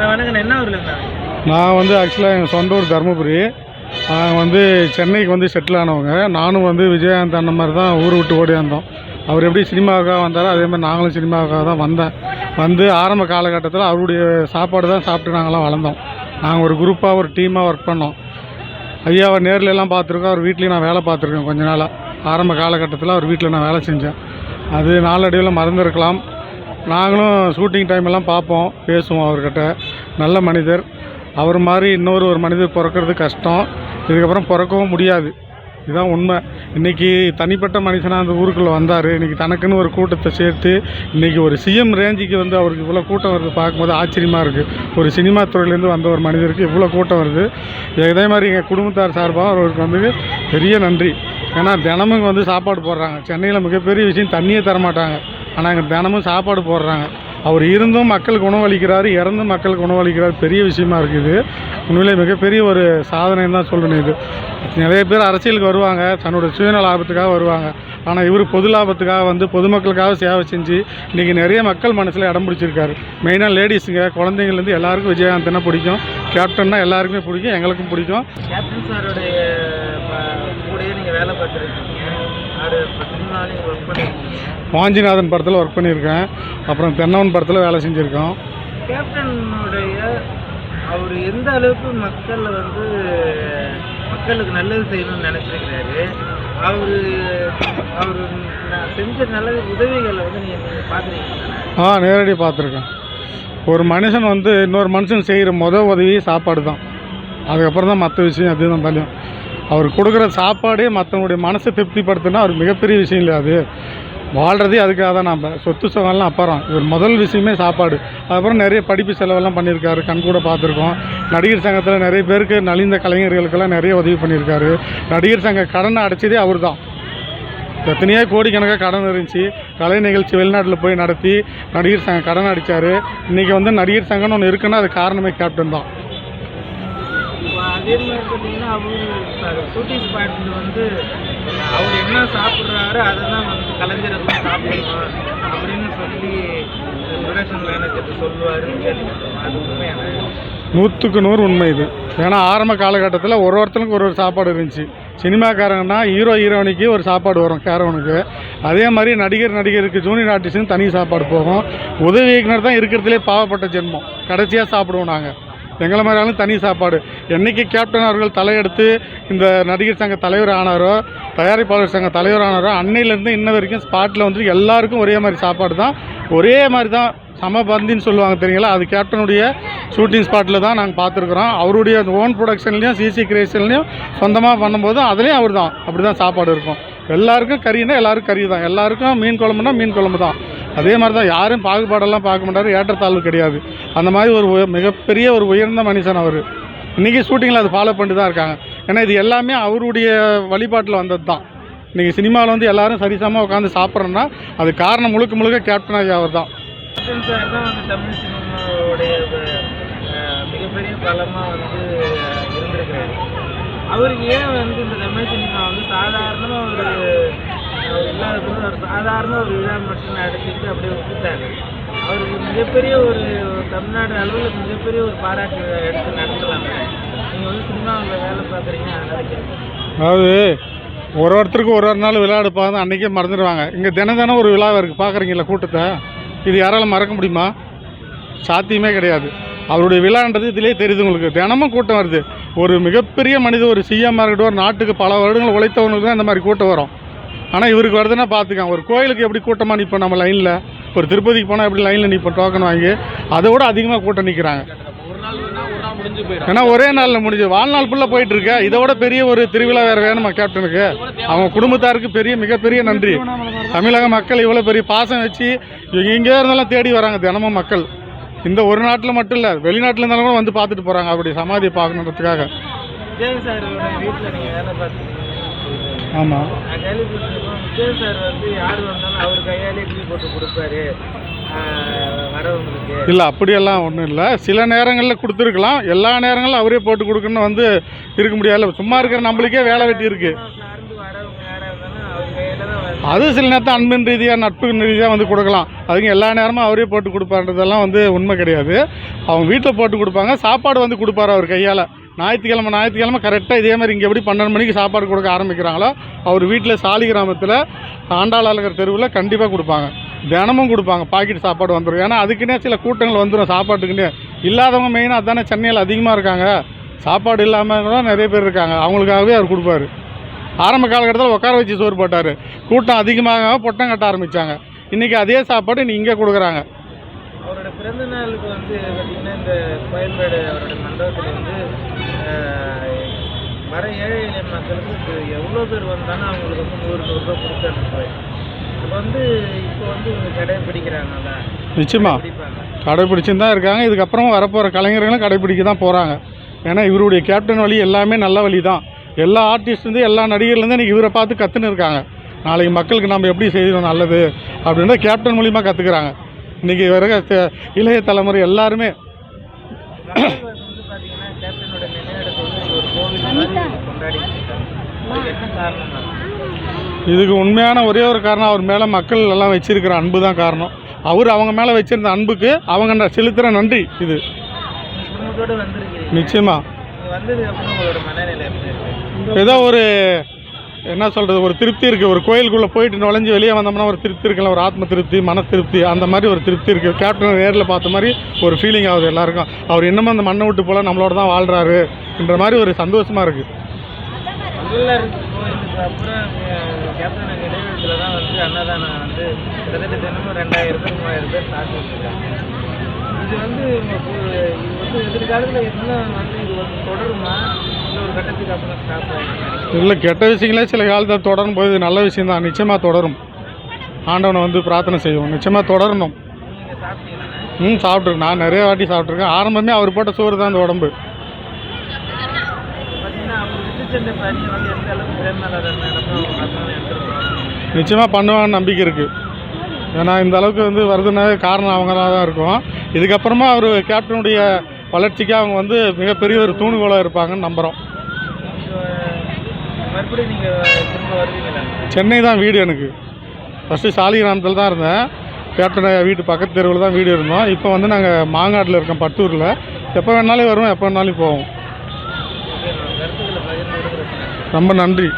நான் என்ன நான் வந்து ஆக்சுவலாக எங்கள் சொந்த ஊர் தருமபுரி. நாங்கள் வந்து சென்னைக்கு வந்து செட்டில் ஆனவங்க. நானும் வந்து விஜயகாந்த் அந்த மாதிரி தான் ஊர் விட்டு ஓடி வந்தோம். அவர் எப்படி சினிமாவுக்காக வந்தாரோ அதே மாதிரி நாங்களும் சினிமாவுக்காக தான் வந்தேன். வந்து ஆரம்ப காலகட்டத்தில் அவருடைய சாப்பாடு தான் சாப்பிட்டு நாங்களாம் வளர்ந்தோம். நாங்கள் ஒரு குரூப்பாக ஒரு டீமாக ஒர்க் பண்ணோம். ஐயாவை நேரில் எல்லாம் பார்த்துருக்கோம். அவர் வீட்லேயும் நான் வேலை பார்த்துருக்கேன் கொஞ்ச நாளாக ஆரம்ப காலகட்டத்தில் அவர் வீட்டில் நான் வேலை செஞ்சேன். அது நாளடைவில் மறந்துருக்கலாம். நாங்களும் ஷூட்டிங் டைம் எல்லாம் பார்ப்போம் பேசுவோம் அவர்கிட்ட. நல்ல மனிதர். அவர் மாதிரி இன்னொரு ஒரு மனிதர் பிறக்கிறது கஷ்டம். இதுக்கப்புறம் பிறக்கவும் முடியாது. இதுதான் உண்மை. இன்றைக்கி தனிப்பட்ட மனுஷனாக அந்த ஊருக்குள்ளே வந்தார். இன்றைக்கி தனக்குன்னு ஒரு கூட்டத்தை சேர்த்து இன்றைக்கி ஒரு சிஎம் ரேஞ்சுக்கு வந்து அவருக்கு இவ்வளோ கூட்டம் வருது பார்க்கும்போது ஆச்சரியமாக இருக்குது ஒரு சினிமா துறையிலேருந்து வந்த ஒரு மனிதருக்கு இவ்வளோ கூட்டம் வருது. இதே மாதிரி எங்கள் குடும்பத்தார் சார்பாக அவருக்கு வந்து பெரிய நன்றி. ஏன்னா தினமும் வந்து சாப்பாடு போடுறாங்க. சென்னையில் மிகப்பெரிய விஷயம் தண்ணியே தர மாட்டாங்க ஆனால் இங்கே தினமும் சாப்பாடு போடுறாங்க. அவர் இருந்தும் மக்களுக்கு உணவளிக்கிறாரு இறந்தும் மக்களுக்கு உணவளிக்கிறார் பெரிய விஷயமா இருக்குது உண்மையிலே மிகப்பெரிய ஒரு சாதனைன்னு தான் சொல்லணும் இது. நிறைய பேர் அரசியலுக்கு வருவாங்க. தன்னோட சுயநல லாபத்துக்காக வருவாங்க. ஆனால் இவர் பொது லாபத்துக்காக வந்து பொதுமக்களுக்காக சேவை செஞ்சு இன்றைக்கி நிறைய மக்கள் மனசில் இடம் பிடிச்சிருக்காரு. மெயினாக லேடிஸுங்க குழந்தைங்கள்லேருந்து எல்லாருக்கும் விஜயகாந்தனா பிடிக்கும். கேப்டன்னா எல்லாருக்குமே பிடிக்கும் எங்களுக்கும் பிடிக்கும். கேப்டன் சாருடைய கூடயே வேலை பார்த்துருக்கீங்க. வாஞ்சிநாதன் படத்தில் ஒர்க் பண்ணியிருக்கேன். அப்புறம் தென்னவன் படத்தில் வேலை செஞ்சுருக்கோம். கேப்டனுடைய அவர் எந்த அளவுக்கு மக்களை வந்து மக்களுக்கு நல்லது செய்யணும்னு நினச்சிருக்கிறாரு? அவர் அவர் செஞ்ச நல்ல உதவிகளை வந்து நீங்கள் பார்த்துருக்கீங்க ஆ நேரடி பார்த்துருக்கேன். ஒரு மனுஷன் வந்து இன்னொரு மனுஷன் செய்கிற மொதல் உதவி சாப்பாடு தான் அதுக்கப்புறம் தான் மற்ற விஷயம் அதுதான் தெரியும் அவர் கொடுக்குற சாப்பாடே மற்றவங்களுடைய மனசை திருப்திப்படுத்தினா அவர் மிகப்பெரிய விஷயம் இல்லை அது? வாழ்கிறதே அதுக்காக தான் நம்ம சொத்து சுகம்லாம் அப்புறம். இவர் முதல் விஷயமே சாப்பாடு. அதுக்கப்புறம் நிறைய படிப்பு செலவெல்லாம் பண்ணியிருக்காரு. கண் கூட பார்த்துருக்கோம். நடிகர் சங்கத்தில் நிறைய பேருக்கு நலிந்த கலைஞர்களுக்கெல்லாம் நிறைய உதவி பண்ணியிருக்காரு. நடிகர் சங்க கடனை அடைச்சதே அவர் தான் எத்தனையோ கோடிக்கணக்காக கடன் இருந்துச்சு. கலை நிகழ்ச்சி வெளிநாட்டில் போய் நடத்தி நடிகர் சங்கம் கடன் அடித்தார் இன்றைக்கி வந்து நடிகர் சங்கம்னு ஒன்று இருக்குன்னா அது காரணமே கேப்டன் தான். அதே மாதிரி பார்த்தீங்கன்னா அவர் ஷூட்டிங் ஸ்பாட்டில் வந்து அவர் என்ன சாப்பிட்றாரு அதை தான் வந்து கலைஞர் கலைஞர்கள் சாப்பிடணும் அப்படின்னு சொல்லி ப்ரொடக்ஷன் மேனேஜர் சொல்லுவாருன்னு கேள்விப்பட்டோம் அது உண்மையான நூற்றுக்கு நூறு உண்மை இது. ஏன்னா ஆரம்ப காலகட்டத்தில் ஒரு ஒருத்தனுக்கு ஒரு ஒரு சாப்பாடு இருந்துச்சு. சினிமாக்காரங்கன்னா ஹீரோ ஹீரோனிக்கு ஒரு சாப்பாடு வரும் கேரவனுக்கு. அதே மாதிரி நடிகர் நடிகருக்கு ஜூனியர் ஆர்டிஸ்ட்டுன்னு தனி சாப்பாடு போகும். உதவி இயக்குனர் தான் இருக்கிறதுலே பாவப்பட்ட ஜென்மம். கடைசியாக சாப்பிடுவோம் நாங்கள் எங்களை மாதிரி ஆளும் தனி சாப்பாடு. என்றைக்கு கேப்டன் அவர்கள் தலையெடுத்து இந்த நடிகர் சங்க தலைவர் ஆனாரோ தயாரிப்பாளர் சங்க தலைவர் ஆனாரோ அன்னையிலேருந்து இன்ன வரைக்கும் ஸ்பாட்டில் வந்து எல்லாருக்கும் ஒரே மாதிரி சாப்பாடு தான். ஒரே மாதிரி தான் சமபந்தின்னு சொல்லுவாங்க தெரியுங்களா? அது கேப்டனுடைய ஷூட்டிங் ஸ்பாட்டில் தான் நாங்கள் பார்த்துருக்குறோம். அவருடைய ஓன் ப்ரொடக்ஷன்லேயும் சிசி கிரியேஷன்லேயும் சொந்தமாக பண்ணும்போது அதுலேயும் அவர் தான் அப்படி தான் சாப்பாடு இருக்கும். எல்லாருக்கும் கறின்னா எல்லாருக்கும் கறி தான் எல்லாருக்கும் மீன் குழம்புனா மீன் குழம்பு தான். அதே மாதிரி தான் யாரும் பாகுபாடெல்லாம் பார்க்க மாட்டார் ஏற்றத்தாழ்வு கிடையாது. அந்த மாதிரி ஒரு மிகப்பெரிய ஒரு உயர்ந்த மனுஷன் அவர். இன்றைக்கி ஷூட்டிங்கில் அது ஃபாலோ பண்ணிட்டு தான் இருக்காங்க. ஏன்னா இது எல்லாமே அவருடைய வழிபாட்டில் வந்தது தான் இன்றைக்கி சினிமாவில் வந்து எல்லாரும் சரிசமாக உட்காந்து சாப்பிட்றோன்னா அது காரணம் முழுக்க முழுக்க கேப்டன் ஆகி அவர் தான் மிகப்பெரிய பலமாக வந்து இருந்திருக்கிறாரு. அவருக்கு ஏன் வந்து இந்த தமிழ் சினிமா வந்து சாதாரணமாக ஒரு எல்லாருக்கும் ஒரு சாதாரண ஒரு விழா மட்டும் நடத்திட்டு அப்படியே விட்டுட்டாரு. அவருக்கு மிகப்பெரிய ஒரு தமிழ்நாடு அளவில் மிகப்பெரிய ஒரு பாராட்டு எடுத்து நடத்தலாங்க நீங்கள் வந்து சினிமாவில் வேலை பார்க்குறீங்க அதனால அதாவது ஒரு ஒருத்தருக்கு ஒரு ஒரு நாள் விழா எடுப்பாங்க அன்றைக்கே மறந்துடுவாங்க. இங்கே தினம் தினம் ஒரு விழா இருக்குது பார்க்குறீங்களா கூட்டத்தை? இது யாரால மறக்க முடியுமா? சாத்தியமே கிடையாது. அவருடைய விழான்றது இதிலே தெரியுது உங்களுக்கு. தினமும் கூட்டம் வருது. ஒரு மிகப்பெரிய மனித ஒரு சிஎம்மாக இருக்கட்டும் ஒரு நாட்டுக்கு பல வருடங்கள் உழைத்தவங்களுக்கு தான் இந்த மாதிரி கூட்டம் வரும். ஆனால் இவருக்கு வருதுன்னா பார்த்துக்கான் ஒரு கோயிலுக்கு எப்படி கூட்டமாக நிற்போம் நம்ம லைனில் ஒரு திருப்பதிக்கு போனால் எப்படி லைனில் நிற்போம் டோக்கன் வாங்கி. அதை விட அதிகமாக கூட்டம் நிற்கிறாங்க ஏன்னா ஒரே நாளில் முடிஞ்சு. வாழ்நாள் ஃபுல்லாக போயிட்டு இருக்க இதை விட பெரிய ஒரு திருவிழா வேறு வேணுமா கேப்டனுக்கு அவங்க குடும்பத்தாருக்கு பெரிய மிகப்பெரிய நன்றி. தமிழக மக்கள் இவ்வளோ பெரிய பாசம் வச்சு எங்கே இருந்தாலும் தேடி வராங்க தினமும் மக்கள். இந்த ஒரு நாட்டில் மட்டும் இல்லை வெளிநாட்டில் இருந்தாலும் கூட வந்து பார்த்துட்டு போகிறாங்க அப்படி சமாதியை பார்க்கணுன்றதுக்காக விஜய் சாரோட வீட்டில் நீங்கள் வேலை பார்த்தீங்க ஆமாம் நான் கேள்விப்பட்டிருக்கோம் விஜய் சார் வந்து யார் வந்தாலும் அவர் கையாலே டீ போட்டு கொடுப்பாரு வரவங்களுக்கு இல்லை அப்படியெல்லாம் ஒன்றும் இல்லை. சில நேரங்களில் கொடுத்துருக்கலாம். எல்லா நேரங்களும் அவரே போட்டு கொடுக்குன்னு வந்து இருக்க முடியாது சும்மா இருக்கிற நம்மளுக்கே வேலை வெட்டி இருக்குது சார்ந்து வரவங்க யாராக இருந்தாலும் அவர் தான் அது சில நேரத்தில் அன்பின் ரீதியாக நட்பு ரீதியாக வந்து கொடுக்கலாம். அதுங்க எல்லா நேரமும் அவரே போட்டு கொடுப்பான்றதெல்லாம் வந்து உண்மை கிடையாது. அவங்க வீட்டில் போட்டு கொடுப்பாங்க. சாப்பாடு வந்து கொடுப்பாரு அவர் கையால். ஞாயிற்றுக்கிழமை ஞாயிற்றுக்கிழமை கரெக்டாக இதே மாதிரி இங்கே எப்படி பன்னெண்டு மணிக்கு சாப்பாடு கொடுக்க ஆரம்பிக்கிறாங்களோ அவர் வீட்டில் சாலி கிராமத்தில் ஆண்டாளாளுங்கிற தெருவில் கண்டிப்பாக கொடுப்பாங்க. தினமும் கொடுப்பாங்க பாக்கெட் சாப்பாடு வந்துடும் ஏன்னா அதுக்குன்னே சில கூட்டங்கள் வந்துடும் சாப்பாட்டுக்குன்னே. இல்லாதவங்க மெயினாக அதானே சென்னையில் அதிகமாக இருக்காங்க. சாப்பாடு இல்லாமல் கூட நிறைய பேர் இருக்காங்க. அவங்களுக்காகவே அவர் கொடுப்பாரு. ஆரம்ப காலகட்டத்தில் உட்கார வச்சு சோறு போட்டார். கூட்டம் அதிகமாக பொட்டம் கட்ட ஆரம்பித்தாங்க இன்றைக்கி அதே சாப்பாடு இன்றைக்கி இங்கே கொடுக்குறாங்க. பிறந்த நாளுக்கு வந்து பார்த்தீங்கன்னா இந்த கோயம்பேடு அவரோட மண்டபத்தில் வந்து வர ஏழை எளிய மக்களுக்கு எவ்வளோ பேர் வந்தாலும் அவங்களுக்கு வந்து நூறு நூறுரூவா கொடுத்து அனுப்புவார் இப்போ வந்து இப்போ வந்து இவங்க கடைபிடிக்கிறாங்கல்ல. நிச்சயமாக பிடிப்பாங்க கடைப்பிடிச்சுன்னு தான் இருக்காங்க. இதுக்கப்புறமா வரப்போகிற கலைஞர்களும் கடைப்பிடிக்க தான் போகிறாங்க ஏன்னா இவருடைய கேப்டன் வழி எல்லாமே நல்ல வழி தான் எல்லா ஆர்டிஸ்ட்லேருந்து எல்லா நடிகர்லேருந்து இன்றைக்கி இவரை பார்த்து கற்றுன்னு இருக்காங்க. நாளைக்கு மக்களுக்கு நம்ம எப்படி செய்யணும் நல்லது அப்படின்ற கேப்டன் மூலிமா கற்றுக்குறாங்க இன்றைக்கி வர இளைய தலைமுறை எல்லாருமே இதுக்கு உண்மையான ஒரே ஒரு காரணம் அவர் மேலே மக்கள் எல்லாம் வச்சிருக்கிற அன்பு தான் காரணம். அவர் அவங்க மேலே வச்சிருந்த அன்புக்கு அவங்க செலுத்துகிற நன்றி இது. இருக்கு? ஏதோ ஒரு என்ன சொல்கிறது ஒரு திருப்தி இருக்குது ஒரு கோயிலுக்குள்ளே போயிட்டு நுழைஞ்சு வெளியே வந்தோம்னா ஒரு திருப்தி இருக்குல்ல ஒரு ஆத்ம திருப்தி மன திருப்தி அந்த மாதிரி ஒரு திருப்தி இருக்குது கேப்டன் நேரில் பார்த்த மாதிரி ஒரு ஃபீலிங் ஆகுது எல்லாருக்கும். அவர் இன்னமும் அந்த மண்ணை விட்டு போல நம்மளோட தான் வாழ்கிறாரு என்ற மாதிரி ஒரு சந்தோஷமாக இருக்குது அப்புறம் கேப்டன் நினைவிடத்தில் தான் வந்து அன்னதானம் வந்து கிட்டத்தட்ட தினமும் ரெண்டாயிரம் பேர் மூவாயிரம் பேர் சாப்பிட்டுருக்காங்க இது வந்து இது வந்து எதிர்காலத்தில் இன்னும் வந்து இது வந்து தொடருமா? இல்லை கெட்ட விஷயங்களே சில காலத்தில் தொடரும் போது நல்ல விஷயம் தான் நிச்சயமாக தொடரும். ஆண்டவனை வந்து பிரார்த்தனை செய்வோம். நிச்சயமாக தொடரணும். ம் சாப்பிட்ருக்கேன் நான் நிறைய வாட்டி சாப்பிட்ருக்கேன் ஆரம்பமே அவர் போட்ட சோறு தான் அந்த உடம்பு. நிச்சயமாக பண்ணுவாங்கன்னு நம்பிக்கை இருக்குது ஏன்னா இந்த அளவுக்கு வந்து வருதுன்னாவே காரணம் அவங்களாக தான் இருக்கும். இதுக்கப்புறமா அவர் கேப்டனுடைய வளர்ச்சிக்கு அவங்க வந்து மிகப்பெரிய ஒரு தூணுகோலாக இருப்பாங்கன்னு நம்புகிறோம் சென்னை தான் வீடு எனக்கு. ஃபஸ்ட்டு சாலிகிராமத்தில் தான் இருந்தேன். கேப்டன் வீட்டு பக்கத்து தெருவில் தான் வீடு இருந்தோம். இப்போ வந்து நாங்கள் மாங்காட்டில் இருக்கோம் பட்டூரில். எப்போ வேணாலும் வருவோம் எப்போ வேணாலும் போவோம். ரொம்ப நன்றி.